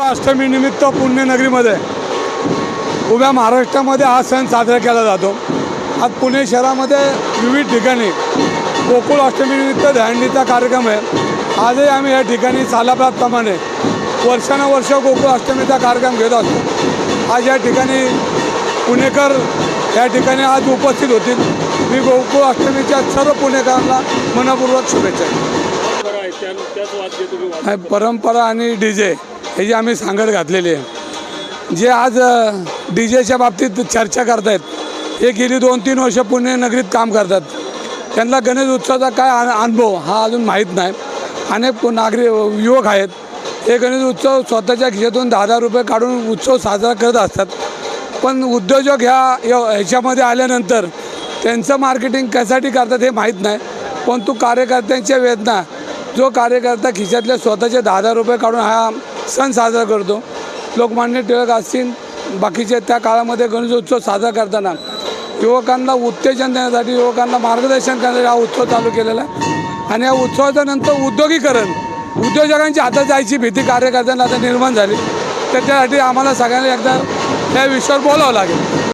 अष्टमी निमित्त पुण्यनगरीमध्ये उभ्या महाराष्ट्रामध्ये हा सण साजरा केला जातो. आज पुणे शहरामध्ये विविध ठिकाणी गोकुळ अष्टमीनिमित्त दहंडीचा कार्यक्रम आहे. आजही आम्ही या ठिकाणी सालाप्रमाणे वर्षानुवर्ष गोकुळ अष्टमीचा कार्यक्रम घेत असतो. आज या ठिकाणी पुणेकर या ठिकाणी आज उपस्थित होतील. मी गोकुळ अष्टमीच्या सर्व पुणेकरांना मनपूर्वक शुभेच्छा परंपरा आणि डी जे ह्याची आम्ही सांगड घातलेली आहे. जे आज डी जेच्या बाबतीत चर्चा करतायत हे गेली दोन तीन वर्ष पुणे नगरीत काम करतात. त्यांना गणेश उत्सवाचा काय अनुभव हा अजून माहीत नाही. अनेक नागरिक युवक आहेत. हे गणेश उत्सव स्वतःच्या खिशातून दहा हजार रुपये काढून उत्सव साजरा करत असतात. पण उद्योजक ह्या ह्याच्यामध्ये आल्यानंतर त्यांचं मार्केटिंग कशासाठी करतात हे माहीत नाही. पण तो कार्यकर्त्यांच्या वेदना जो कार्यकर्ता खिशातले स्वतःचे दहा हजार रुपये काढून हा सण साजरा करतो. लोकमान्य टिळक असतील बाकीचे त्या काळामध्ये गणेशोत्सव साजरा करताना युवकांना उत्तेजन देण्यासाठी युवकांना मार्गदर्शन करण्यासाठी हा उत्सव चालू केलेला आहे. आणि या उत्सवाच्या नंतर उद्योगीकरण उद्योजकांच्या हातात जायची भीती कार्यकर्त्यांना आता निर्माण झाली. तर त्यासाठी आम्हाला सगळ्यांना एकदा त्या विषयावर बोलावं लागेल.